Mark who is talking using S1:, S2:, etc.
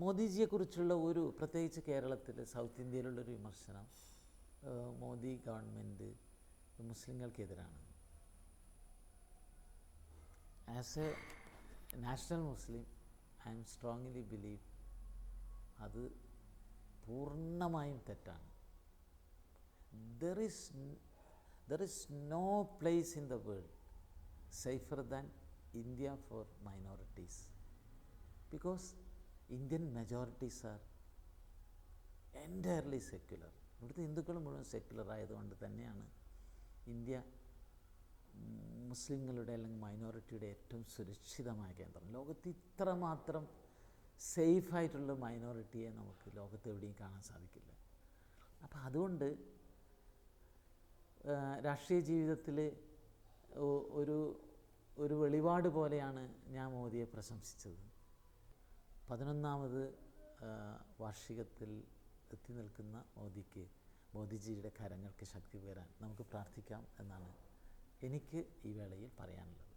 S1: മോദിജിയെക്കുറിച്ചുള്ള ഒരു പ്രത്യേകിച്ച് കേരളത്തിൽ സൗത്ത് ഇന്ത്യയിലുള്ളൊരു വിമർശനം Modi government മുസ്ലിങ്ങൾക്കെതിരാണ്. As a national Muslim I am strongly believe അത് പൂർണമായും തെറ്റാണ്. There is there is no place in the world safer than India for minorities because Indian majorities are entirely secular ഇവിടുത്തെ ഹിന്ദുക്കൾ മുഴുവൻ സെക്യുലർ ആയതുകൊണ്ട് തന്നെയാണ് ഇന്ത്യ മുസ്ലിങ്ങളുടെ അല്ലെങ്കിൽ മൈനോറിറ്റിയുടെ ഏറ്റവും സുരക്ഷിതമായ കേന്ദ്രം. ലോകത്ത് ഇത്രമാത്രം സേഫായിട്ടുള്ള മൈനോറിറ്റിയെ നമുക്ക് ലോകത്ത് എവിടെയും കാണാൻ സാധിക്കില്ല. അപ്പം അതുകൊണ്ട് രാഷ്ട്രീയ ജീവിതത്തിൽ ഒരു ഒരു വെളിപാട് പോലെയാണ് ഞാൻ മോദിയെ പ്രശംസിച്ചത്. പതിനൊന്നാമത് വാർഷികത്തിൽ എത്തി നിൽക്കുന്ന മോദിക്ക് മോദിജിയുടെ കരങ്ങൾക്ക് ശക്തി പകരാൻ നമുക്ക് പ്രാർത്ഥിക്കാം എന്നാണ് എനിക്ക് ഈ വേളയിൽ പറയാനുള്ളത്.